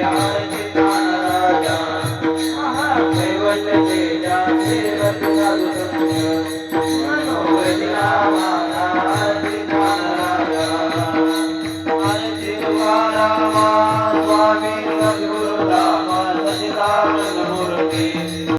Yeah. Rama Sachidanand Murthy